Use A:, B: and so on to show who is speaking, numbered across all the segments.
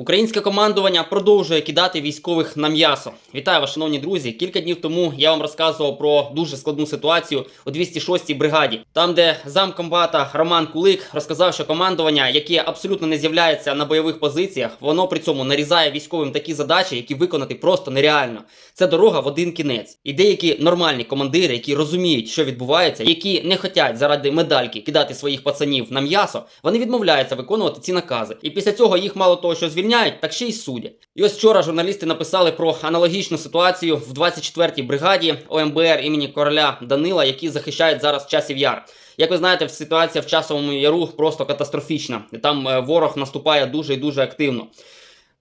A: Українське командування продовжує кидати військових на м'ясо. Вітаю вас, шановні друзі. Кілька днів тому я вам розказував про дуже складну ситуацію у 206-й бригаді, там, де замкомбата Роман Кулик розказав, що командування, яке абсолютно не з'являється на бойових позиціях, воно при цьому нарізає військовим такі задачі, які виконати просто нереально. Це дорога в один кінець. І деякі нормальні командири, які розуміють, що відбувається, які не хочуть заради медальки кидати своїх пацанів на м'ясо, вони відмовляються виконувати ці накази. І після цього їх мало того, що звільняють, так ще й судять. І ось вчора журналісти написали про аналогічну ситуацію в 24-й бригаді ОМБР імені короля Данила, які захищають зараз часів яр. Як ви знаєте, ситуація в часовому яру просто катастрофічна. Там е, ворог наступає дуже і дуже активно.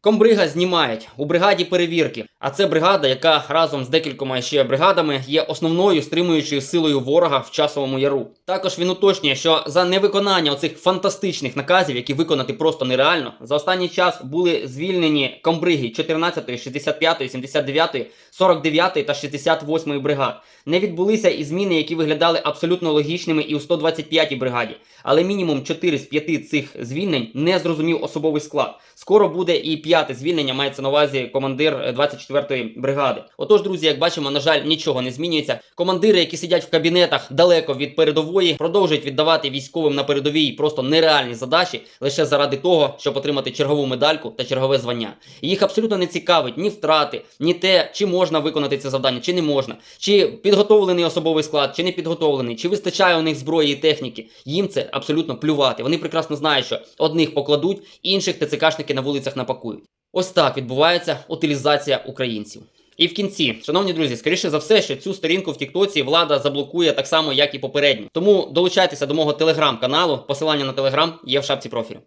A: Комбрига знімають у бригаді перевірки. А це бригада, яка разом з декількома ще бригадами є основною стримуючою силою ворога в часовому яру. Також він уточнює, що за невиконання оцих фантастичних наказів, які виконати просто нереально, за останній час були звільнені комбриги 14, 65, 79, 49 та 68 бригад. Не відбулися і зміни, які виглядали абсолютно логічними і у 125 бригаді. Але мінімум 4 з 5 цих звільнень не зрозумів особовий склад. Скоро буде і п'яте звільнення, мається на увазі командир е, 24-ї бригади. Отож, друзі, як бачимо, на жаль, нічого не змінюється. Командири, які сидять в кабінетах далеко від передової, продовжують віддавати військовим на передовій просто нереальні задачі лише заради того, щоб отримати чергову медальку та чергове звання. І їх абсолютно не цікавить ні втрати, ні те, чи можна виконати це завдання, чи не можна, чи підготовлений особовий склад, чи не підготовлений, чи вистачає у них зброї і техніки. Їм це абсолютно плювати. Вони прекрасно знають, що одних покладуть, інших ТЦКшники на вулицях напакують. Ось так відбувається утилізація українців. І в кінці, шановні друзі, скоріше за все, що цю сторінку в Тіктоці влада заблокує так само, як і попередню. Тому долучайтеся до мого телеграм-каналу. Посилання на телеграм є в шапці профілю.